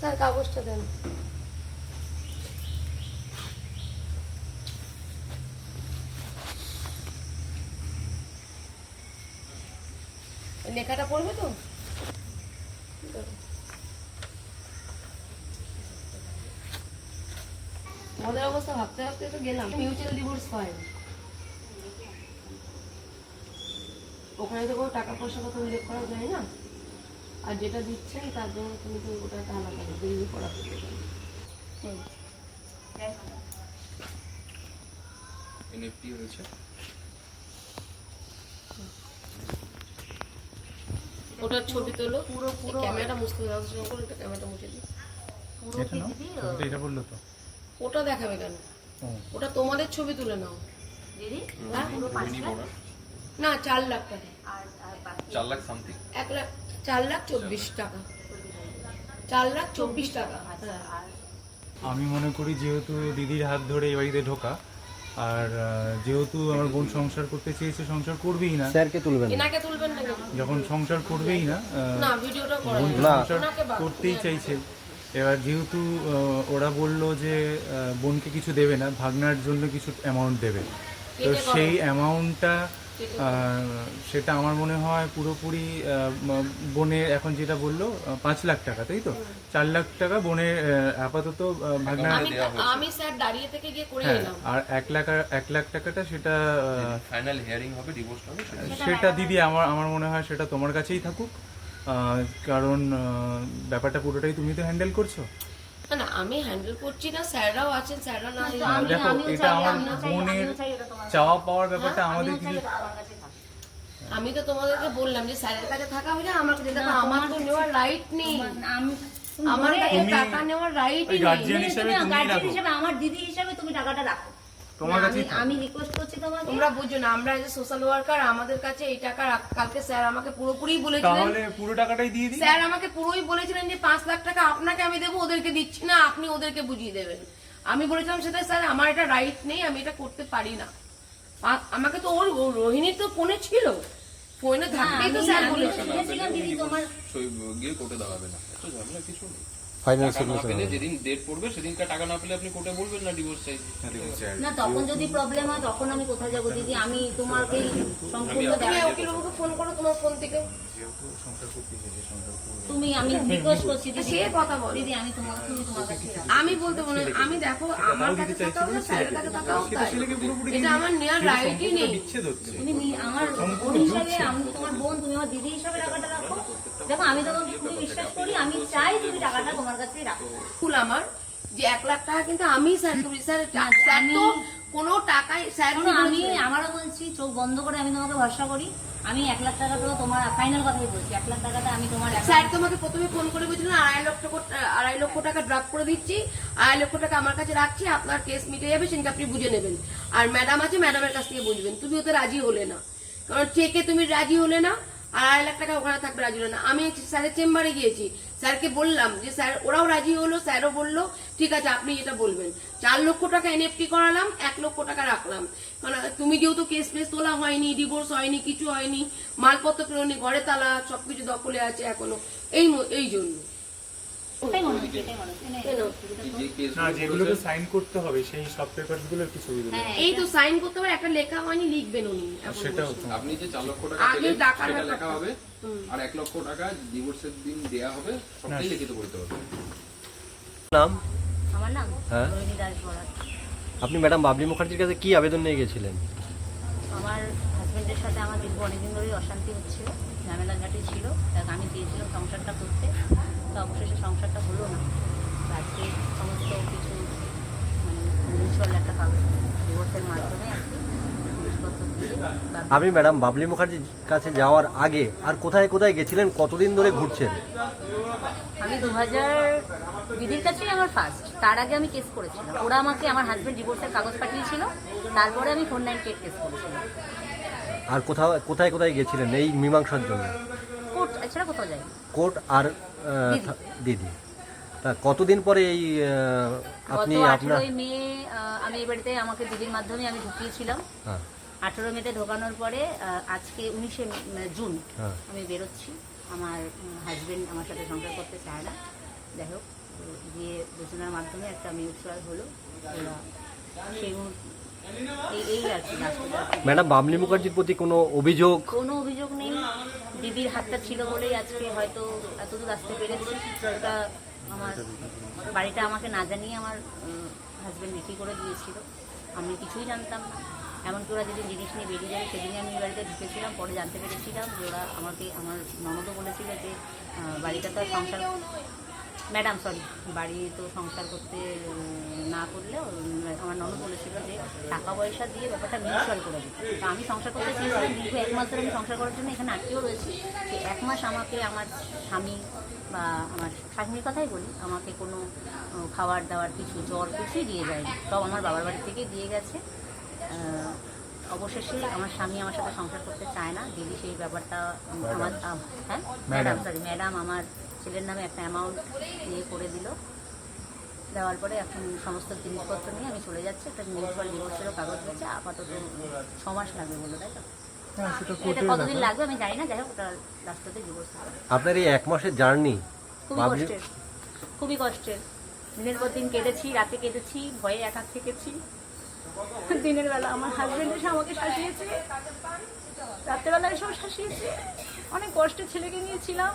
Sir, কাগজটা দেন। লেখাটা পড়বে তো? আমাদের অবস্থা ভাবতে ভাবতে তো গেলাম। মিউচুয়াল ডিভোর্স হয়। ওখানে তো কোনো টাকা পয়সা কথা উল্লেখ করা যায় না। আর যেটা দিচ্ছেন তার জন্য তুমি তো ওটা বিল করা হতে পারে এনএফটি হয়েছে। ওটার ছবি তোলো। পুরো পুরো ক্যামেরাটা মুছতে হবে অবশ্য করে এটা ক্যামেরাটা মুছে দিই। এটা নাও ছবিটা এটা বলল তো। ওটা দেখাবে কেন? ওটা তোমাদের ছবি তুলে নাও। দিদি হ্যাঁ? বড়। না চার লাখ টাকা। আর আর লাখ সামথিং এক লাখ চার লাখ চব্বিশ টাকা। চার লাখ চব্বিশ টাকা হ্যাঁ। আর আমি মনে করি যেহেতু দিদির হাত ধরে এই বাড়িতে ঢোকা আর যেহেতু আমার বোন সংসার করতে চেয়েছে সংসার করবেই না। স্যারকে তুলবেন এনাকে তুলবেন না যখন সংসার করবেই না না ভিডিওটা করা বোন না। সংসার করতেই চাইছে এবার যেহেতু ওরা বলল যে বোনকে কিছু দেবে না ভাগনার জন্য কিছু অ্যামাউন্ট দেবে। তো সেই অ্যামাউন্টটা সেটা আমার মনে হয় পুরোপুরি বোনের এখন যেটা বলল পাঁচ লাখ টাকা তাই তো? চার লাখ টাকা বোনের আপাতত ভাগনা আমি স্যার দাঁড়িয়ে থেকে গিয়ে করে হ্যাঁ এলাম। আর এক লাখ আর- এক লাখ টাকাটা সেটা ফাইনাল হিয়ারিং হবে ডিভোর্স হবে সেটা সেটা দিদি আমার আমার মনে হয় সেটা তোমার কাছেই থাকুক। কারণ ব্যাপারটা পুরোটাই তুমি তো হ্যান্ডেল করছ। না না আমি হ্যান্ডেল করছি না স্যাররাও আছেন স্যাররা না তো দেখো এটা আমার বোনের চাওয়া পাওয়ার ব্যাপারটা আমাদের কাছে আমি তো তোমাদেরকে বললাম যে স্যারের কাছে থাকা হলে পারো। আমার তো নেওয়ার রাইট নেই। আমি আমার কাছে টাকা নেওয়ার রাইটই ওই নেই। গার্জিয়ান হিসেবে তুমি রাখো। হিসেবে আমার দিদি হিসেবে তুমি টাকাটা রাখো। তোমার আমি আমি রিকোয়েস্ট করছি তোমাকে। তোমরা বুঝো না আমরা যে সোশ্যাল ওয়ার্কার আমাদের কাছে এই টাকা কালকে স্যার আমাকে পুরোপুরি বলেছিলেন তাহলে পুরো টাকাটাই দিয়ে দিই স্যার আমাকে পুরোই বলেছিলেন যে পাঁচ লাখ টাকা আপনাকে আমি দেবো ওদেরকে দিচ্ছি না আপনি ওদেরকে বুঝিয়ে দেবেন। আমি বলেছিলাম সেটা স্যার আমার এটা রাইট নেই আমি এটা করতে পারি না। আমাকে তো ওর রোহিণীর তো ফোনে ছিল। ফোনে থাকতেই তো স্যার আমি তো বলেছিল শুনেছিলাম দিদি তোমার সই গিয়ে কোর্টে দাঁড়াবে না। এত ঝামেলা কিছু নেই। ফাইনাল টাকা যেদিন ডেট পড়বে সেদিনকার টাকা না পেলে আপনি কোর্টে বলবেন না ডিভোর্স চাইছি না তখন যদি প্রবলেম হয় তখন আমি কোথায় যাব দিদি? আমি তোমাকে সম্পূর্ণ উকিল বাবুকে ফোন করো তোমার ফোন থেকে। তুমি আমি রিকোয়েস্ট করছি দিদি। সে কথা বল। দিদি আমি তোমার তুমি তোমার কাছে আমি বলতে মনে আমি দেখো আমার কাছে স্যারের হোক তাই। এটা আমার নেওয়ার রাইটই নেই। বিচ্ছেদ হচ্ছে। তুমি আমার বোন হিসাবে আমি তোমার বোন তুমি আমার দিদি হিসাবে টাকাটা রাখো। দেখো আমি তোমাকে খুবই বিশ্বাস করি আমি চাই তুমি টাকাটা তোমার কাছেই রাখো। ভুল আমার যে এক লাখ টাকা কিন্তু আমি স্যার তুমি স্যার স্যার তো কোনো টাকায় স্যার আমি আমারও বলছি চোখ বন্ধ করে আমি তোমাকে ভরসা করি। আমি এক লাখ টাকা তো তোমার ফাইনাল কথাই বলছি। এক লাখ টাকাটা আমি তোমার স্যার তোমাকে প্রথমে ফোন করে বলছিলেন আড়াই লক্ষ টাকা আড়াই লক্ষ টাকা ড্রপ করে দিচ্ছি। আড়াই লক্ষ টাকা আমার কাছে রাখছি আপনার কেস মিটে যাবে সেটা আপনি বুঝে নেবেন। আর ম্যাডাম আছে ম্যাডামের কাছ থেকে বুঝবেন। তুমি ওতে রাজি হলে না। কারণ চেকে তুমি রাজি হলে না আড়াই লাখ টাকা ওখানে থাকবে, রাজি হলো না। আমি স্যারের চেম্বারে গিয়েছি। স্যারকে বললাম যে, স্যার, ওরাও রাজি হলো, স্যারও বলল, ঠিক আছে, আপনি যেটা বলবেন। চার লক্ষ টাকা এনএফটি করালাম, এক লক্ষ টাকা রাখলাম। কারণ, তুমি যেহেতু কেস ফেস তোলা হয়নি ডিভোর্স হয়নি, কিছু হয়নি, মালপত্র পেরোনি ঘরে তালা, সবকিছু দখলে আছে এখনও। এই এই জন্য। যেগুলোকে সাইন করতে হবে সেই সব পেপারসগুলো একটু ছবি দেবে হ্যাঁ এই তো সাইন করতে হবে একটা লেখা হয়নি লিখবেন উনি। এখন সেটাও বলছি। তো। আপনি যে চার লক্ষ টাকা আগে সেটা লেখা হবে আর এক লক্ষ টাকা ডিভোর্সের দিন দেয়া হবে সবটাই লিখিত করতে হবে। নাম? আমার নাম? হ্যাঁ। আপনি ম্যাডাম বাবলি মুখার্জির কাছে কি আবেদন নিয়ে গেছিলেন? আমার হাজবেন্ডের সাথে আমার দীর্ঘ অনেকদিন ধরেই অশান্তি হচ্ছিল ঝামেলাঘাটি ছিল তাই আমি চেয়েছিলাম সংসারটা করতে। তো অবশেষে সংসারটা হলো না। আজকে সমস্ত কিছু মানে একটা কাগজ ডিভোর্সের মাধ্যমে আপনি ম্যাডাম বাবলি মুখার্জির কাছে যাওয়ার আগে আর কোথায় কোথায় গেছিলেন কতদিন ধরে ঘুরছেন? আমি দু হাজার দিদির কাছেই আমার ফার্স্ট তার আগে আমি কেস করেছিলাম। ওরা আমাকে আমার হাজবেন্ড ডিভোর্সের কাগজ পাঠিয়েছিল। তারপরে আমি ফোর নাইন কেস করেছিলাম। আর কোথাও কোথায় কোথায় গেছিলেন এই মীমাংসার জন্য? কোর্ট এছাড়া কোথাও যাই কোর্ট আর দিদি। তা কতদিন পরে এই আপনি আপনার মে আমি এই বাড়িতে আমাকে দিদির মাধ্যমে আমি ঢুকিয়েছিলাম। হ্যাঁ। আঠেরো মেতে ঢোকানোর পরে আজকে উনিশে জুন হ্যাঁ। আমি বেরোচ্ছি। আমার হাজবেন্ড আমার সাথে সংসার করতে চায় না। যাই হোক তো দিয়ে দুজনের মাধ্যমে একটা মিউচুয়াল হলো। সেই ম্যাডাম বাবলি মুখার্জির প্রতি কোনো অভিযোগ? কোনো অভিযোগ নেই। দিদির হাতটা ছিল বলেই আজকে হয়তো এতদূর আসতে পেরেছি। ওটা আমার বাড়িটা আমাকে না জানিয়ে আমার হাজব্যান্ড বিক্রি করে দিয়েছিল। আমি কিছুই জানতাম না। এমনকি ওরা যেদিন জিনিস নিয়ে বেরিয়ে যাবে সেদিনই আমি বাড়িতে ঢুকেছিলাম। পরে জানতে পেরেছিলাম যে ওরা আমাকে আমার ননদও বলেছিল যে বাড়িটা তো সংসার ম্যাডাম সরি বাড়ি তো সংসার করতে না করলেও আমার ননদ বলেছিল যে টাকা পয়সা দিয়ে ব্যাপারটা মিউচুয়াল করে দিতে। তো আমি সংসার করতে চেয়েছিলাম দীর্ঘ এক মাস ধরে আমি সংসার করার জন্য এখানে আটকেও রয়েছি। যে এক মাস আমাকে আমার স্বামী বা আমার শাশুড়ির কথাই বলি আমাকে কোনো খাবার দাবার কিছু জ্বর কিছুই দিয়ে যায়নি। সব আমার বাবার বাড়ি থেকে দিয়ে গেছে। অবশেষে আমার স্বামী আমার সাথে সংসার করতে চায় না। দিদি সেই ব্যাপারটা আমার হ্যাঁ? ম্যাডাম সরি ম্যাডাম আমার ছেলের নামে একটা অ্যামাউন্ট ইয়ে করে দিল। দেওয়ার পরে এখন সমস্ত জিনিসপত্র নিয়ে আমি চলে যাচ্ছি। একটা মিউচুয়াল ডিভোর্সেরও কাগজ দিয়েছে আপাতত ছ মাস লাগবে বলে তাই তো? হ্যাঁ সেটা এটা কোর্টের কতদিন লাগবে আমি জানি না যাই হোক ওটা লাস্টতে ডিভোর্স আপনার এই এক মাসের জার্নি খুবই কষ্টের খুবই কষ্টের। দিনের পর দিন কেটেছি রাতে কেটেছি ভয়ে একা থেকেছি। দিনের বেলা আমার হাজবেন্ড এসে আমাকে শাসিয়েছে। রাত্রেবেলা এসেও শাসিয়েছে। অনেক কষ্টে ছেলেকে নিয়েছিলাম।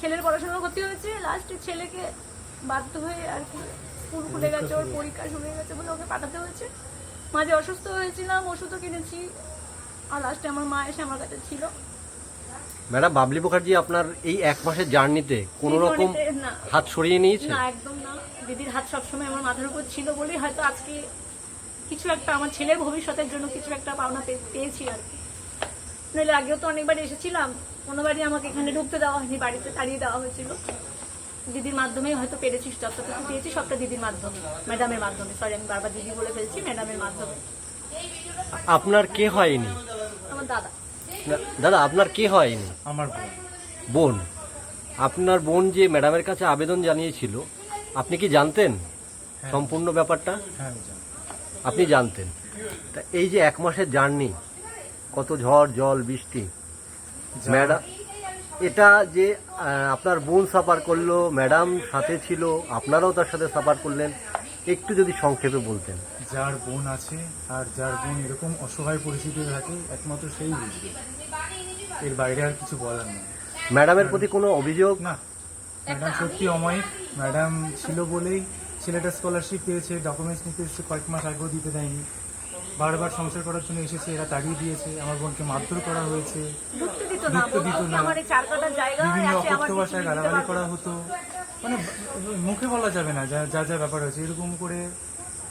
ছেলের পড়াশোনা করতে হয়েছে। লাস্টে ছেলেকে বাধ্য হয়ে আর কি স্কুল খুলে গেছে ওর পরীক্ষা শুরু হয়ে গেছে বলে ওকে পাঠাতে হয়েছে। মাঝে অসুস্থ হয়েছিলাম ওষুধও কিনেছি। আর লাস্টে আমার মা এসে আমার কাছে ছিল। ম্যাডাম বাবলি মুখার্জি আপনার এই এক মাসের জার্নিতে কোনো রকম হাত সরিয়ে নিয়েছে? না একদম না। দিদির হাত সবসময় আমার মাথার উপর ছিল বলেই হয়তো আজকে কিছু একটা আমার ছেলের ভবিষ্যতের জন্য কিছু একটা পাওনা পেয়েছি আর কি। নইলে আগেও তো অনেকবার এসেছিলাম। কোনোবারই আমাকে এখানে ঢুকতে দেওয়া হয়নি বাড়িতে তাড়িয়ে দেওয়া হয়েছিল। দিদির মাধ্যমেই হয়তো পেরেছি যতটুকু পেয়েছি সবটা দিদির মাধ্যমে ম্যাডামের মাধ্যমে। সরি আমি বারবার দিদি বলে ফেলছি ম্যাডামের মাধ্যমে। আপনার কে হয়নি? আমার দাদা। দাদা আপনার কে হয়নি? আমার বোন। বোন? আপনার বোন যে ম্যাডামের কাছে আবেদন জানিয়েছিল আপনি কি জানতেন সম্পূর্ণ ব্যাপারটা? হ্যাঁ আপনি জানতেন। তা এই যে এক মাসের জার্নি কত ঝড় জল বৃষ্টি ম্যাডাম এটা যে আপনার বোন সাফার করল ম্যাডাম সাথে ছিল আপনারাও তার সাথে সাফার করলেন একটু যদি সংক্ষেপে বলতেন। যার বোন আছে আর যার বোন এরকম অসহায় পরিস্থিতিতে থাকে একমাত্র সেই বুঝবে। এর বাইরে আর কিছু বলার নেই। ম্যাডামের প্রতি কোনো অভিযোগ? না। ম্যাডাম সত্যি অমায়িক। ম্যাডাম ছিল বলেই ছেলেটা স্কলারশিপ পেয়েছে ডকুমেন্টস নিতে এসেছে কয়েক মাস আগেও দিতে দেয়নি। বারবার সংসার করার জন্য এসেছে এরা তাড়িয়ে দিয়েছে আমার বোনকে মারধর করা হয়েছে ঢুকতে দিত না বিভিন্ন অকথ্য ভাষায় গালাগালি করা হতো। মানে মুখে বলা যাবে না যা যা যা ব্যাপার হয়েছে। এরকম করে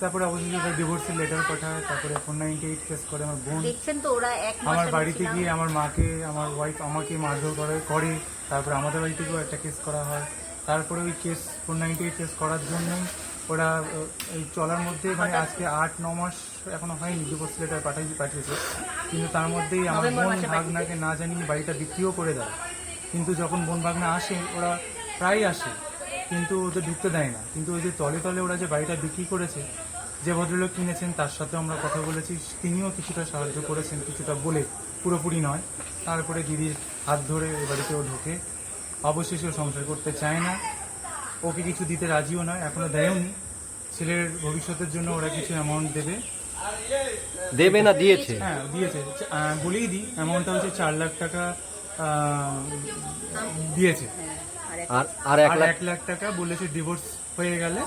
তারপরে অবশেষে ডিভোর্সের লেটার পাঠায় তারপরে ফোর নাইনটি এইট কেস করে আমার বোন। দেখছেন তো ওরা এক আমার বাড়িতে গিয়ে আমার মাকে আমার ওয়াইফ আমাকে মারধর করে করে। তারপরে আমাদের বাড়ি থেকেও একটা কেস করা হয়। তারপরে ওই case four ninety eight case করার জন্যই ওরা এই চলার মধ্যে মানে আজকে আট ন মাস এখনও হয়নি ডিভোর্স লেটার পাঠাই পাঠিয়েছে। কিন্তু তার মধ্যেই আমার বোন ভাগনাকে না জানিয়ে বাড়িটা বিক্রিও করে দেয়। কিন্তু যখন বোন ভাগনা আসে ওরা প্রায় আসে কিন্তু ওদের ঢুকতে দেয় না। কিন্তু ওই যে তলে তলে ওরা যে বাড়িটা বিক্রি করেছে যে ভদ্রলোক কিনেছেন তার সাথে আমরা কথা বলেছি। তিনিও কিছুটা সাহায্য করেছেন কিছুটা বলে পুরোপুরি নয়। তারপরে দিদির হাত ধরে ওই বাড়িতেও ঢোকে। অবশেষে ও সংসার করতে চায় না। ওকে কিছু দিতে রাজিও নয় এখনও দেয়ওনি ছেলের ভবিষ্যতের জন্য ওরা কিছু অ্যামাউন্ট দেবে। দেবে না দিয়েছে। হ্যাঁ দিয়েছে। বলেই দিই অ্যামাউন্টটা হচ্ছে চার লাখ টাকা দিয়েছে। আর আর এক লাখ টাকা বলেছে ডিভোর্স হয়ে গেলে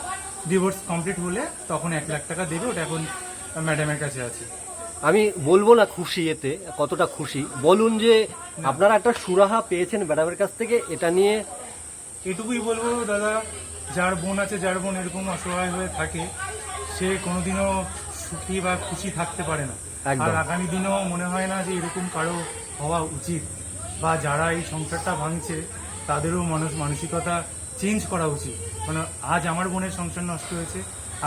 ডিভোর্স কমপ্লিট হলে তখন এক লাখ টাকা দেবে ওটা এখন ম্যাডামের কাছে আছে। আমি বলব না খুশি এতে কতটা খুশি। বলুন যে আপনারা একটা সুরাহা পেয়েছেন ম্যাডামের কাছ থেকে এটা নিয়ে এটুকুই বলব দাদা যার বোন আছে যার বোন এরকম অসহায় হয়ে থাকে সে কোনোদিনও সুখী বা খুশি থাকতে পারে না। আর আগামী দিনেও মনে হয় না যে এরকম কারও হওয়া উচিত বা যারা এই সংসারটা ভাঙছে তাদেরও মানুষ মানসিকতা চেঞ্জ করা উচিত। মানে আজ আমার বোনের সংসার নষ্ট হয়েছে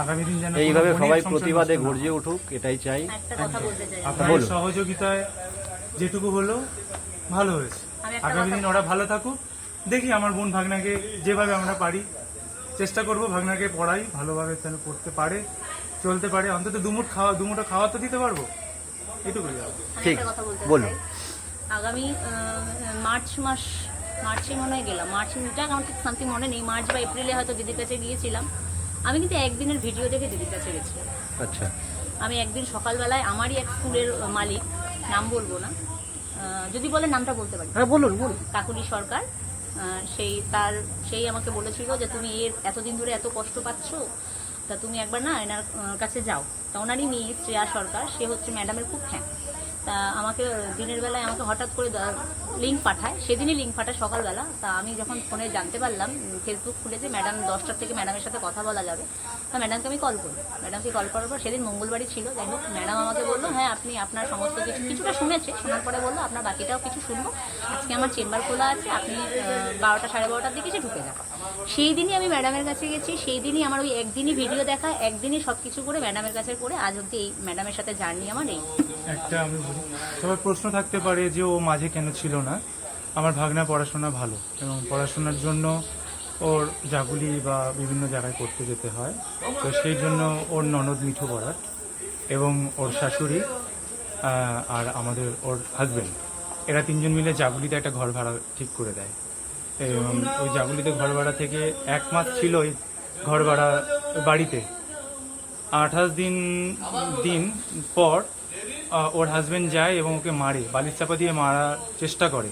আগামী দিন যেন এইভাবে সবাই প্রতিবাদে গর্জে উঠুক এটাই চাই। একটা কথা বলতে চাই। আপনাদের সহযোগিতায় যেটুকু হলো ভালো হয়েছে। আগামী দিন ওরা ভালো থাকুক। দেখি আমার বোন ভাগনাকে যেভাবে আমরা পারি। চেষ্টা করব ভাগনাকে পড়াই ভালোভাবে যেন পড়তে পারে চলতে পারে। অন্তত দুমুট খাওয়া দুমুটো খাওয়া তো দিতে পারব। এটুকুই আর। কি। আমি ঠিক, বলুন। আগামী মার্চ মাস মার্চে মনে হয় গেলাম। মার্চ যাক আমার ঠিক সামথিং মনে নেই। মার্চ বা এপ্রিলে হয়তো দিদির কাছে গিয়েছিলাম। আমি কিন্তু একদিনের ভিডিও দেখে দিদির কাছে গেছিলাম আচ্ছা। আমি একদিন সকালবেলায় আমারই এক স্কুলের মালিক নাম বলব না আহ, যদি বলে নামটা বলতে পারি। হ্যাঁ বলুন বলুন। কাকুলি সরকার। সেই তার, সেই আমাকে বলেছিল যে, তুমি এর এতদিন ধরে এত কষ্ট পাচ্ছ, তা তুমি একবার না এনার কাছে যাও। তা ওনারই মেয়ে, শ্রেয়া সরকার। সে হচ্ছে ম্যাডামের খুব ফ্যান তা আমাকে দিনের বেলায় আমাকে হঠাৎ করে লিঙ্ক পাঠায়। সেদিনই লিঙ্ক পাঠায় সকালবেলা। তা আমি যখন ফোনে জানতে পারলাম ফেসবুক খুলে যে ম্যাডাম দশটার থেকে ম্যাডামের সাথে কথা বলা যাবে, তা ম্যাডামকে আমি কল করি। ম্যাডামকে কল করার পর সেদিন মঙ্গলবারই ছিল। যাই হোক, ম্যাডাম আমাকে বলল হ্যাঁ আপনি আপনার সমস্ত কিছু কিছুটা শুনেছে, শোনার পরে বলল, আপনার বাকিটাও কিছু শুনব। আজকে আমার চেম্বার খোলা আছে, আপনি বারোটা সাড়ে বারোটার দিকে এসে ঢুকে যান। সেই দিনই আমি ম্যাডামের কাছে গেছি। সেই দিনই আমার ওই একদিনই ভিডিও দেখা, একদিনই সব কিছু করে ম্যাডামের কাছে করে আজ অব্দি এই ম্যাডামের সাথে জার্নি আমার এই একটা আমি বলি, সবার প্রশ্ন থাকতে পারে যে ও মাঝে কেন ছিল না। আমার ভাগনা পড়াশোনা ভালো এবং পড়াশোনার জন্য ওর জাগুলি বা বিভিন্ন জায়গায় করতে যেতে হয়। তো সেই জন্য ওর ননদ মিঠু পড়ার এবং ওর শাশুড়ি আর আমাদের ওর হাজবেন্ড এরা তিনজন মিলে জাগুলিতে একটা ঘর ভাড়া ঠিক করে দেয়। এবং ওই জাগুলিতে ঘর ভাড়া থেকে এক মাস ছিল ওই ঘর ভাড়া বাড়িতে। আঠাশ দিন দিন পর ওর হাজবেন্ড যায় এবং ওকে মারে বালির চাপা দিয়ে মারার চেষ্টা করে।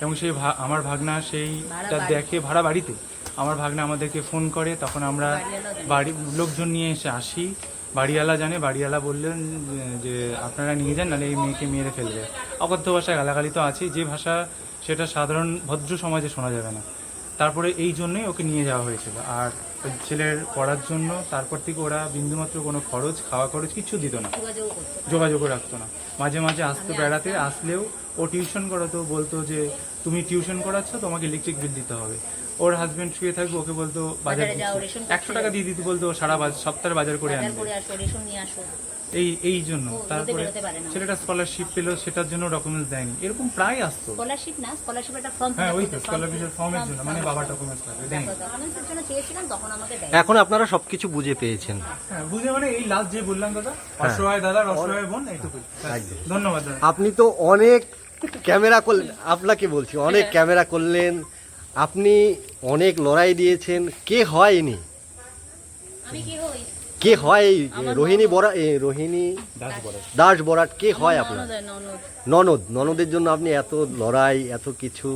এবং সেই ভা- আমার ভাগনা সেইটা দেখে ভাড়া বাড়িতে। আমার ভাগনা আমাদেরকে ফোন করে তখন আমরা বাড়ি লোকজন নিয়ে এসে আসি। বাড়িওয়ালা জানে বাড়িওয়ালা বললেন যে- আপনারা নিয়ে যান নাহলে এই মেয়েকে মেরে ফেলবে। অকথ্য ভাষায় গালাগালি তো আছেই যে ভাষা সেটা সাধারণ ভদ্র সমাজে শোনা যাবে না। তারপরে এই জন্যই ওকে নিয়ে যাওয়া হয়েছিল। আর ছেলের পড়ার জন্য তারপর থেকে ওরা বিন্দুমাত্র কোনো খরচ খাওয়া খরচ কিছু দিত না। যোগাযোগও রাখতো না। মাঝে মাঝে আসতো বেড়াতে আসলেও ও টিউশন করাতো বলতো যে তুমি টিউশন করাচ্ছ তোমাকে ইলেকট্রিক বিল দিতে হবে। ওর হাজবেন্ড শুয়ে থাকবে ওকে বলতো বাজার একশো টাকা দিয়ে দিতে বলতো সারা সপ্তাহের বাজার করে বাজার আনবে। করে আসো রেশন নিয়ে আসো। এই এই জন্য। তারপরে। ছেলেটা স্কলারশিপ পেল সেটার জন্য ডকুমেন্টস দেয়নি। এরকম প্রায় আসতো। স্কলারশিপ না স্কলারশিপ একটা ফর্ম হ্যাঁ ওই তো স্কলারশিপের ফর্মের জন্য মানে বাবার ডকুমেন্টস লাগবে দেয়নি। এখন আপনারা সবকিছু বুঝে পেয়েছেন। হ্যাঁ বুঝে মানে এই লাস্ট যে বললাম দাদা অসহায় দাদা অসহায় বোন এইটুকুই। ব্যাস। ধন্যবাদ দাদা। আপনি তো অনেক ক্যামেরা করলেন আপনাকে বলছি অনেক ক্যামেরা করলেন আপনি অনেক লড়াই দিয়েছেন কে হয় ইনি? আমি কি হই? কে হয় এই রোহিণী বরা রোহিণী দাস বরাট। কে হয় আপনার? ননদ ননদ। ননদ ননদের জন্য আপনি এত লড়াই এত কিছু।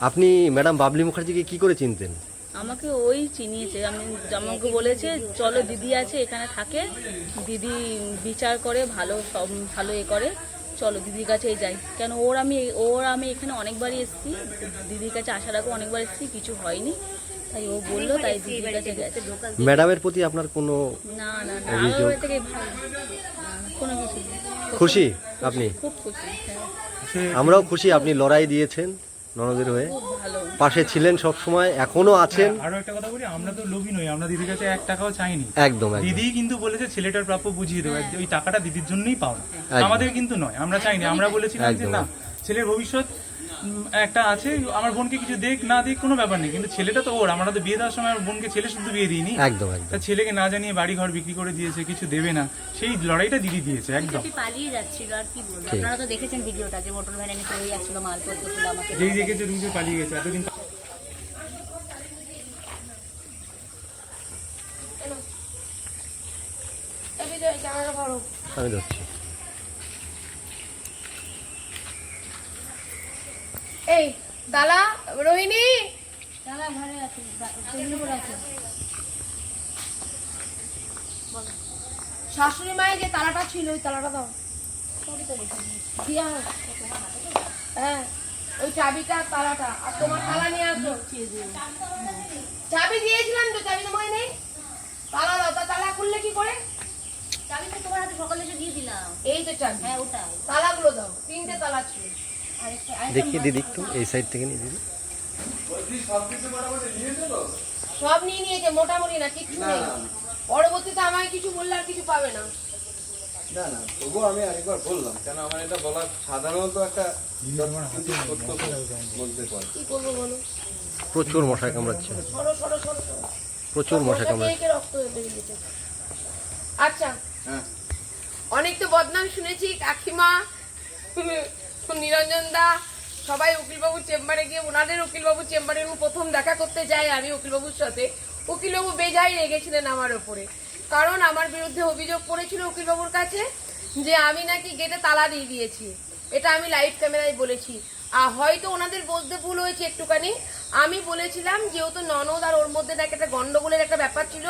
আপনি ম্যাডাম বাবলি মুখার্জিকে কি করে চিনতেন? আমাকে ওই চিনিয়েছে আমি আমাকে বলেছে চলো দিদি আছে এখানে থাকে। দিদি বিচার করে ভালো সব ভালো এ করে। চলো দিদির কাছেই যাই। কেন ওর আমি ওর আমি এখানে অনেকবারই এসেছি। দিদির কাছে আসার আগে অনেকবার এসেছি কিছু হয়নি। তাই ও বলল তাই দিদির কাছে গেছে। ম্যাডামের প্রতি আপনার কোনো না না না আমার থেকে কোনো কিছু খুশি আপনি? খুব খুশি আমরাও খুশি আপনি লড়াই দিয়েছেন। ননদের হয়ে। পাশে ছিলেন সব সময় এখনও আছেন। আরও একটা কথা বলি আমরা তো লোভী নই আমরা দিদির কাছে এক টাকাও চাইনি। একদম দিদি কিন্তু বলেছে ছেলেটার প্রাপ্য বুঝিয়ে দেবো ওই টাকাটা দিদির জন্যই পাওনা। আমাদের কিন্তু নয় আমরা চাইনি আমরা বলেছিলাম যে না ছেলের ভবিষ্যৎ একটা আছে আমার বোনকে কিছু দেখ না দেখ কোনো ব্যাপার নেই। কিন্তু ছেলেটা তো ওর আমরা তো বিয়ে দেওয়ার সময় আমার বোনকে ছেলে শুধু বিয়ে দিইনি। একদম একদম। তা ছেলেকে না জানিয়ে বাড়ি ঘর বিক্রি করে দিয়েছে কিছু দেবে না। সেই লড়াইটা দিদি দিয়েছে একদম। পালিয়ে যাচ্ছিল আর কি বলব? আপনারা তো দেখেছেন ভিডিওটা যে মোটর ভ্যানে চলে যাচ্ছিল মাল করতেছিল আমাকে যেই দেখেছে রুজে পালিয়ে গেছে এতদিন। আমি ধরছি এই দালা রোহিণী? ঘরে আছে শাশুড়ি মায়ের যে তালাটা ছিল ওই তালাটা দাও। হ্যাঁ ওই চাবিটা তালাটা। আর তোমার তালা নিয়ে আসো। চাবি দিয়েছিলাম তো চাবি তোমায় নেই। তালা দাও তা তালা খুললে কি করে? চাবি তো তোমার হাতে সকালে এসে দিয়ে দিলাম। এই তো চাবি। হ্যাঁ ওটাই তালাগুলো দাও। তিনটে তালা ছিল। দেখি দিদি একটু এই সাইড থেকে নিয়ে দিদি। সব নিয়ে নিয়েছে মোটামুটি না কিচ্ছু নেই। পরবর্তীতে আমায় কিছু বললে আর কিছু পাবে না। না না তবুও আমি আরেকবার বললাম কেন আমার এটা বলা সাধারণত একটা বলতে পারি কি করব বলো? প্রচুর মশাই কামড়াচ্ছে। সরো সরো সরো সরো। প্রচুর মশা কামড়াচ্ছে। খেয়ে খেয়ে রক্ত বেরিয়ে গেছে। আচ্ছা। হ্যাঁ। অনেক তো বদনাম শুনেছি কাকিমা নিরঞ্জন দা, সবাই উকিলবাবুর চেম্বারে গিয়ে, ওনাদের উকিলবাবুর চেম্বারে প্রথম দেখা করতে যাই আমি উকিলবাবুর সাথে। উকিলবাবু বেজায় রেগেছিলেন আমার ওপরে। কারণ আমার বিরুদ্ধে অভিযোগ করেছিল উকিলবাবুর কাছে যে আমি নাকি গেটে তালা দিয়ে দিয়েছি। এটা আমি লাইভ ক্যামেরায় বলেছি। আর হয়তো ওনাদের বলতে ভুল হয়েছে একটুখানি। আমি বলেছিলাম যেহেতু ননদ আর ওর মধ্যে নাকি একটা গন্ডগোলের একটা ব্যাপার ছিল,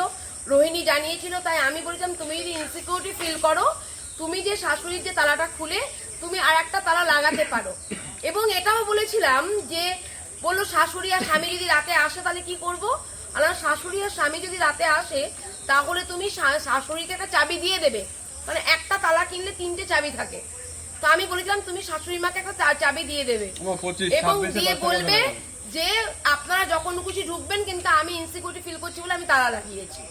রোহিণী জানিয়েছিল, তাই আমি বলেছিলাম, তুমি যদি ইনসিকিউরিটি ফিল করো, তুমি যে শাশুড়ির যে তালাটা খুলে তুমি আর একটা তালা লাগাতে পারো। এবং এটাও বলেছিলাম যে বলল শাশুড়ি আর স্বামী যদি রাতে আসে তাহলে কি করব? আর শাশুড়ি আর স্বামী যদি রাতে আসে তাহলে তুমি শাশুড়িকে একটা চাবি দিয়ে দেবে। মানে একটা তালা কিনলে তিনটে চাবি থাকে। তো আমি বলেছিলাম তুমি শাশুড়ি মাকে একটা চাবি দিয়ে দেবে। এবং দিয়ে বলবে যে আপনারা যখন খুশি ঢুকবেন কিন্তু আমি ইনসিকিউরিটি ফিল করছি বলে আমি তালা লাগিয়েছি।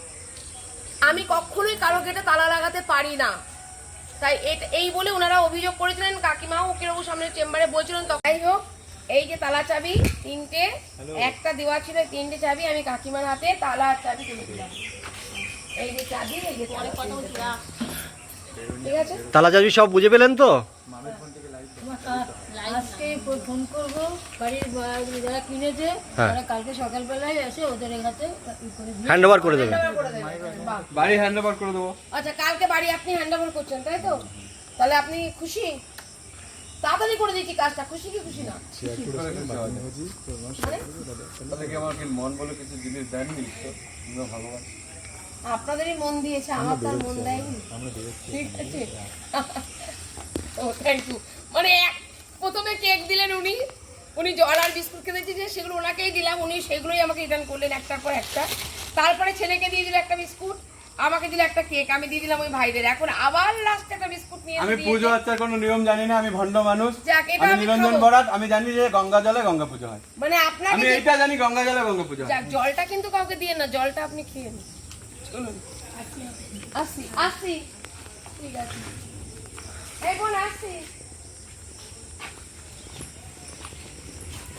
আমি কখনোই কারও গেটে তালা লাগাতে পারি না। তাই এই বলে ওনারা অভিযোগ করেছিলেন কাকিমাও কীরকম সামনের চেম্বারে বলছিলেন তাই হোক এই যে তালা চাবি তিনটে একটা দেওয়া ছিল তিনটে চাবি আমি কাকিমার হাতে তালা চাবি তুলে দিলাম। এই যে চাবি এই যে কথা ঠিক আছে? তালা চাবি সব বুঝে পেলেন তো? আজকে ফোন করব বাড়ির যারা কিনেছে হ্যাঁ। তারা কালকে সকালবেলায় এসে ওদের হাতে হ্যান্ড ওভার করে। বাহ। বাড়ি হ্যান্ড ওভার করে দেবো। আচ্ছা কালকে বাড়ি আপনি হ্যান্ড ওভার করছেন তাই তো? তাহলে আপনি খুশি? তাড়াতাড়ি করে দিচ্ছি কাজটা খুশি কি খুশি না? মানে? তাহলে কি আমার কি মন বলে কিছু জিনিস দেননি? ভগবান আপনাদেরই মন দিয়েছে আমার তার মন দেয়নি। ঠিক আছে। ও থ্যাংক ইউ মানে এক- প্রথমে কেক দিলেন উনি। উনি জল আর বিস্কুট খেতে যে সেগুলো ওনাকেই দিলাম উনি সেগুলোই আমাকে রিটার্ন করলেন একটার পর একটা। তারপরে ছেলেকে দিয়ে দিল একটা বিস্কুট আমাকে দিল একটা কেক আমি দিয়ে দিলাম ওই ভাইদের। এখন আবার লাস্টে একটা বিস্কুট নিয়ে আমি পুজো আচ্চার কোনো নিয়ম জানি না আমি ভণ্ড মানুষ। আমি নিরঞ্জন। বরাত আমি জানি যে গঙ্গা জলে গঙ্গা পুজো হয়। মানে আপনাকে আমি এইটা জানি গঙ্গা জলে গঙ্গা পুজো হয়। জলটা কিন্তু কাউকে দিয়ে না জলটা আপনি খেয়ে নিন। চলুন। আসি আসি। ঠিক আছে। এই বোন আসি বুঝি ভালো থাকো হ্যাঁ ছেলের সাথে যোগাযোগ রেখেন একটা কথাই বলব বাবা ছেলে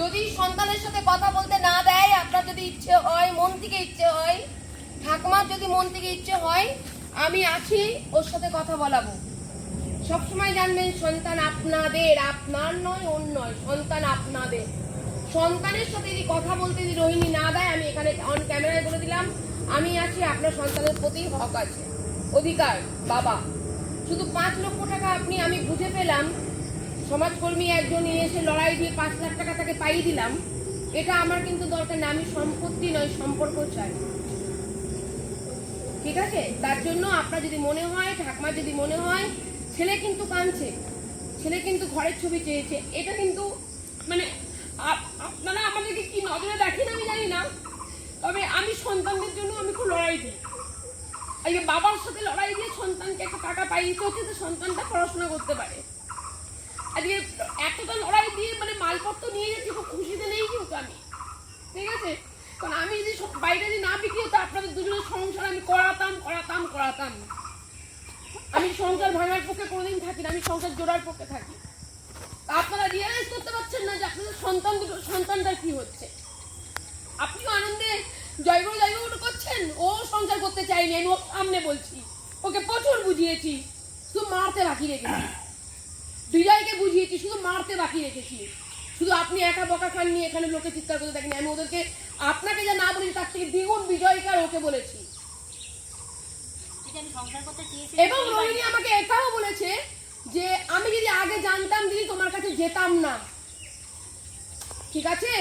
যদি সন্তানের সাথে কথা বলতে না দেয়, আপনার যদি ইচ্ছে হয়, মন থেকে ইচ্ছে হয়, ঠাকুমার যদি মন থেকে ইচ্ছে হয়, আমি আছি, ওর সাথে কথা বলাবো। সবসময় জানবেন, সন্তান আপনাদের, আপনার নয়, ওর নয়, সন্তান আপনাদের। সন্তানের সাথে যদি কথা বলতে যদি রোহিণী না দেয়, আমি এখানে অন ক্যামেরায় বলে দিলাম। আমি আছি আপনার সন্তানের প্রতি হক আছে। অধিকার, বাবা। শুধু পাঁচ লক্ষ টাকা আপনি, আমি বুঝে পেলাম, সমাজকর্মী একজন এসে লড়াই দিয়ে পাঁচ লাখ টাকা তাকে পাইয়ে দিলাম। এটা আমার কিন্তু দরকার না, আমি সম্পত্তি নয়, সম্পর্ক চাই। ঠিক আছে? তার জন্য আপনার যদি মনে হয়, ঠাকমার যদি মনে হয়, ছেলে কিন্তু কাঁদছে। ছেলে কিন্তু ঘরের ছবি চেয়েছে। এটা কিন্তু মানে আপ- আপনারা আমাদেরকে কি নজরে তবে আমি সন্তানদের জন্য আমি খুব লড়াই দিই এই বাবার সাথে লড়াই দিয়ে সন্তানকে একটা টাকা পাই দিতে হচ্ছে যে সন্তানটা পড়াশোনা করতে পারে। আজকে এতটা লড়াই দিয়ে মানে মালপত্র নিয়ে যাচ্ছি, খুব খুশিতে নেই কিন্তু আমি। ঠিক আছে? কারণ আমি যদি বাইরে যদি না বিক্রি হতো, আপনাদের দুজনের সংসার আমি করাতাম করাতাম করাতাম। আমি সংসার ভাঙার পক্ষে কোনোদিন থাকি না, আমি সংসার জোড়ার পক্ষে থাকি। তা আপনারা রিয়েলাইজ করতে পারছেন না যে আপনাদের সন্তান দুটো সন্তানটা কি হচ্ছে। আপনিও আনন্দে জয়গুরু জয়গুরু করছেন? ও সংসার করতে চাইনি আমি সামনে বলছি, ওকে প্রচুর বুঝিয়েছি, শুধু মারতে বাকি রেখেছি। বিজয়কে বুঝিয়েছি, শুধু মারতে বাকি রেখেছি। শুধু আপনি একা বকা খাননি, এখানে লোকে চিৎকার করতে দেখেনি। আমি ওদেরকে, আপনাকে যা না বলেছি, তার থেকে দ্বিগুণ বিজয়কে আর ওকে বলেছি। এবং রোহিণী আমাকে এটাও বলেছে যে, আমি যদি আগে জানতাম দিদি তোমার কাছে যেতাম না। ঠিক আছে?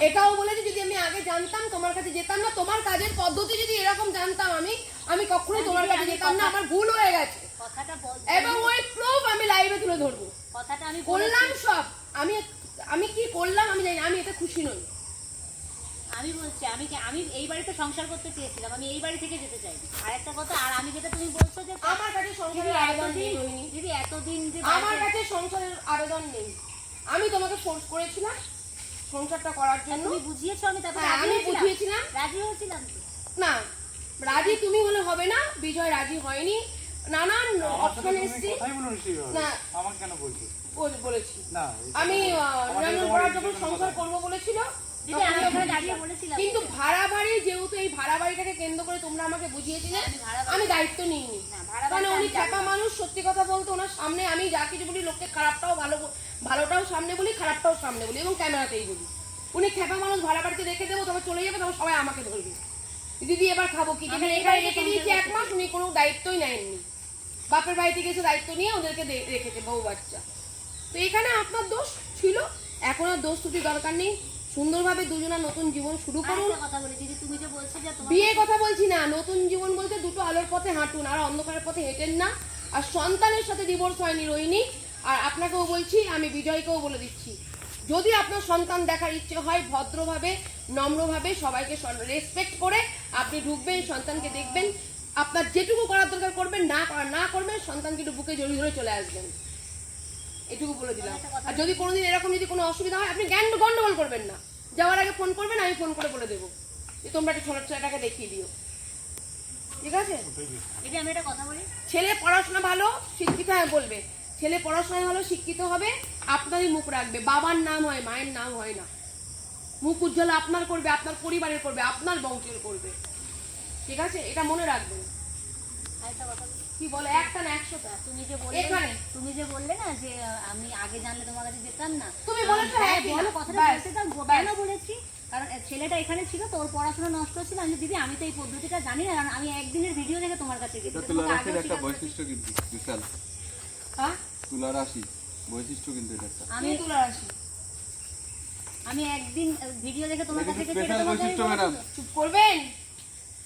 এটাও বলেছে যদি আমি আগে জানতাম তোমার কাছে যেতাম না তোমার কাজের পদ্ধতি যদি এরকম জানতাম আমি আমি কখনোই তোমার কাছে যেতাম না আমার ভুল হয়ে গেছে। কথাটা বল। এবং ওই প্রুফ আমি লাইভে তুলে ধরবো। কথাটা আমি করলাম সব। আমি আমি কি করলাম আমি জানি আমি এতে খুশি নই। আমি বলছি আমি কি- আমি এই বাড়িতে সংসার করতে চেয়েছিলাম আমি এই বাড়ি থেকে যেতে চাই আর একটা কথা আর আমি যেটা তুমি বলছো যে আমার কাছে সংসারের আবেদন নেই দিদি এতদিন যে আমার কাছে সংসারের আবেদন নেই। আমি তোমাকে ফোর্স করেছিলাম সংসারটা করার জন্য। তুমি বুঝিয়েছো আমি তারপর হ্যাঁ, আমি বুঝিয়েছিলাম। রাজি হয়েছিলাম? না রাজি তুমি হলে হবে না বিজয় রাজি হয়নি। নানান অপশন এসেছি। না আমাকে কেন বলছো? বলেছি। না আমি আহ, নিরঞ্জন পড়ার যখন সংসার করব বলেছিল কিন্তু ভাড়া বাড়ি যেহেতু এই ভাড়া বাড়িটাকে কেন্দ্র করে তোমরা আমাকে বুঝিয়েছিলে আমি দায়িত্ব নিইনি। কারণ উনি টাকা মানুষ সত্যি কথা বলতে ওনার সামনে আমি যা কিছু বলি লোককে খারাপটাও ভালো ভালোটাও সামনে বলি খারাপটাও সামনে বলি এবং ক্যামেরাতেই বলি। উনি খেপা মানুষ ভাড়া বাড়িতে রেখে দেবো তবে চলে যাবে তবে সবাই আমাকে ধরবে। দিদি এবার খাব কি? যেখানে এখানে রেখে দিয়েছি এক মাস উনি কোনো দায়িত্বই নেননি। বাপের বাড়ি থেকে এসে দায়িত্ব নিয়ে ওদেরকে রেখেছে বউ বাচ্চা। তো এখানে আপনার দোষ ছিল এখন আর দোষ ত্রুটি দরকার নেই। সুন্দরভাবে দুজনা নতুন জীবন শুরু করুন। কথা বলি দিদি তুমি যে বলছো যে বিয়ে কথা বলছি না নতুন জীবন বলতে দুটো আলোর পথে হাঁটুন আর অন্ধকারের পথে হেঁটেন না। আর সন্তানের সাথে ডিভোর্স হয়নি আর আপনাকেও বলছি আমি বিজয়কেও বলে দিচ্ছি যদি আপনার সন্তান দেখার ইচ্ছে হয় ভদ্রভাবে নম্রভাবে সবাইকে রেসপেক্ট করে আপনি ঢুকবেন সন্তানকে দেখবেন। আপনার যেটুকু করার দরকার করবেন না না করবেন সন্তানকে একটু বুকে জড়িয়ে ধরে চলে আসবেন। এটুকু বলে দিলাম। আর যদি কোনোদিন এরকম যদি কোনো অসুবিধা হয় আপনি জ্ঞান গন্ডগোল করবেন না। যাওয়ার আগে ফোন করবেন আমি ফোন করে বলে দেবো। যে তোমরা একটু ছোট ছেলেটাকে দেখিয়ে দিও। ঠিক আছে? দিদি আমি একটা কথা বলি। ছেলে পড়াশোনা ভালো শিক্ষিত হয় বলবে। ছেলে পড়াশোনায় ভালো শিক্ষিত হবে আপনারই মুখ রাখবে। বাবার নাম হয় মায়ের নাম হয় না। মুখ উজ্জ্বল আপনার করবে আপনার পরিবারের করবে আপনার বংশের করবে। ঠিক আছে? এটা মনে রাখবেন। কি বলে? একটা না একশোটা তুমি যে বললে তুমি যে বললে না যে আমি আগে জানলে তোমার কাছে যেতাম না। তুমি বলেছ হ্যাঁ, বলো কথাটা বলতে দাও। কেন বলেছি? কারণ ছেলেটা এখানে ছিল তো ওর পড়াশোনা নষ্ট ছিল। আমি দিদি আমি তো এই পদ্ধতিটা জানি না। কারণ আমি একদিনের ভিডিও দেখে তোমার কাছে গেছি। তোমাকে তুলা একটা বৈশিষ্ট্য কিন্তু বিশাল। হ্যাঁ? তুলা রাশি বৈশিষ্ট্য কিন্তু এটা একটা। আমি আমি তুলে আমি একদিন ভিডিও দেখে তোমার কাছে গেছি এটা তোমাকে। চুপ করবেন?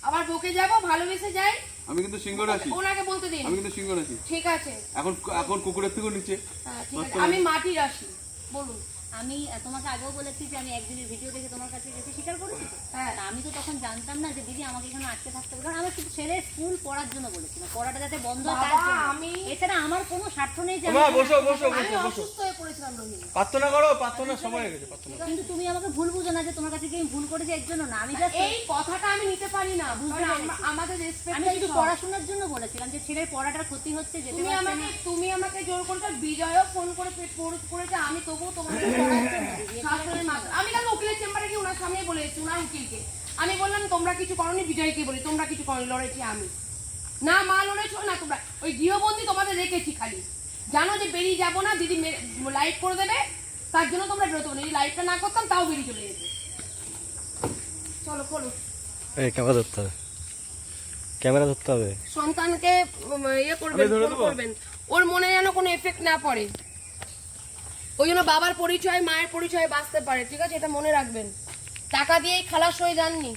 আবার বকে যাব ভালোবেসে যাই। আমি কিন্তু সিংহ রাশি ওনাকে বলতে দিন। আমি কিন্তু সিংহ রাশি ঠিক আছে। এখন এখন কুকুরের থেকে নিচে। হ্যাঁ আমি মাটি রাশি বলুন। আমি তোমাকে আগেও বলেছি যে আমি একদিনের ভিডিও দেখে তোমার কাছে গেছি স্বীকার করেছি হ্যাঁ। আমি তো তখন জানতাম না যে দিদি আমাকে এখানে আটকে থাকতে হবে কারণ আমার শুধু ছেলে স্কুল পড়ার জন্য বলেছিলাম পড়াটা যাতে বন্ধ হয়। আমি- এছাড়া আমার কোনো স্বার্থ নেই যে আমি বসো বসো বসো বসো। অসুস্থ হয়ে পড়েছিলাম রোহিণী। প্রার্থনা করো প্রার্থনা সময় হয়ে গেছে প্রার্থনা। কিন্তু তুমি আমাকে ভুল বুঝো না যে তোমার কাছে কি আমি ভুল করেছি এর জন্য না। আমি এই কথাটা আমি নিতে পারি না বুঝতে আমাদের রেসপেক্ট আমি শুধু পড়াশোনার জন্য বলেছিলাম যে ছেলের পড়াটার ক্ষতি হচ্ছে যেতে তুমি আমাকে তুমি আমাকে জোর করতে বিজয়ও ফোন করে আমি তবুও তোমাকে আমি কালকে উকিলের চেম্বারে গিয়ে ওনার সামনে বলে ওনার উকিলকে। আমি বললাম তোমরা কিছু করনি? বিজয়কে বলি তোমরা কিছু করনি লড়েছি আমি। না মা লড়েছো না তোমরা ওই গৃহবন্দী তোমাদের রেখেছি খালি। জানো যে বেরিয়ে যাব না দিদি লাইভ করে দেবে তার জন্য তোমরা বেরোতে পারো লাইভটা না করতাম তাও বেরিয়ে চলে যেতে। চলো খোলো এই ক্যামেরা ধরতে হবে। ক্যামেরা ধরতে হবে। সন্তানকে ইয়ে করবেন? করবেন। ওর মনে যেন কোনো এফেক্ট না পড়ে। ওই জন্য বাবার পরিচয় মায়ের পরিচয় বাঁচতে পারে ঠিক আছে? এটা মনে রাখবেন। টাকা দিয়েই খালাস হয়ে যাননি।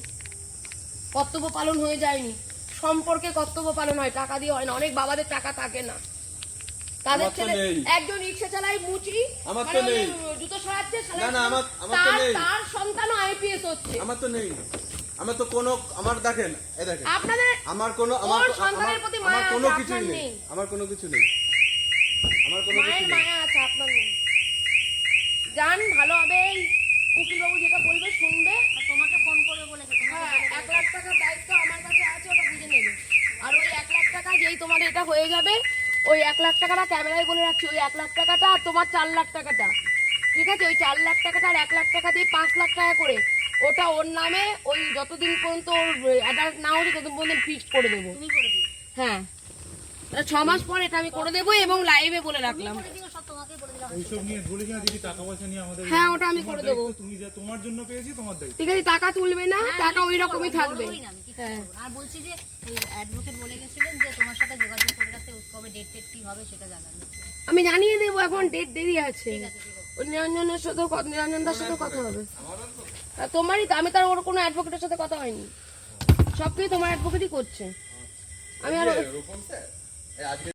কর্তব্য পালন হয়ে যায়নি। সম্পর্কে কর্তব্য পালন হয় টাকা দিয়ে হয় না। অনেক বাবাদের টাকা থাকে না। তাদের ছেলে একজন রিক্সা চালাই মুচি আমার মানে তো নেই। জুতো সরাচ্ছে না, না, আমার- আমার তো তার নেই। তার সন্তানও আইপিএস হচ্ছে। আমার তো নেই। আমার তো কোনো আমার দেখেন এই দেখেন। আপনাদের আমার কোনো আমার সন্তানের প্রতি আমার মায়া কোনো আপনার নেই। আমার কোনো কিছু নেই। আমার কোনো কিছু নেই। মায়া আছে আপনার নেই। যান ভালো হবে উকিলবাবু যেটা বলবে শুনবে। আর তোমাকে ফোন করে বলেছে হ্যাঁ বলে এক লাখ টাকার দায়িত্ব আমার কাছে আছে ওটা বুঝে নেবে। আর ওই এক লাখ টাকা যেই তোমার এটা হয়ে যাবে ওই এক লাখ টাকাটা ক্যামেরায় বলে রাখছি ওই এক লাখ টাকাটা আর তোমার চার লাখ টাকাটা। ঠিক আছে? ওই চার লাখ টাকাটা আর এক লাখ টাকা দিয়ে পাঁচ লাখ টাকা করে ওটা ওর নামে ওই যতদিন পর্যন্ত ওর অ্যাডাল্ট না হলে ততদিন পর্যন্ত ফিক্সড করে দেবো। হ্যাঁ। ছ মাস পর এটা আমি করে দেবো এবং লাইভে বলে রাখলাম। ওইসব নিয়ে বলেছি না দিদি টাকা পয়সা নিয়ে আমাদের হ্যাঁ, ওটা আমি করে দেবো। তুমি যা তোমার জন্য পেয়েছি তোমার দায়িত্ব। ঠিক আছে টাকা তুলবে না টাকা ওই রকমই থাকবে। আমি, কিছু হ্যাঁ। বলব না। আর বলছি যে অ্যাডভোকেট বলে গেছিলেন যে তোমার সাথে যোগাযোগ করে রাখতে কবে ডেট টেট কি হবে সেটা জানাবেন আমি জানিয়ে দেবো এখন ডেট দেরি আছে। নিরঞ্জনের সাথেও ক- নিরঞ্জন দার সাথেও কথা হবে। তোমারই তো আমি তার ওর কোনো অ্যাডভোকেটের সাথে কথা হয়নি। সব কিছু তোমার অ্যাডভোকেটই করছে। আমি আর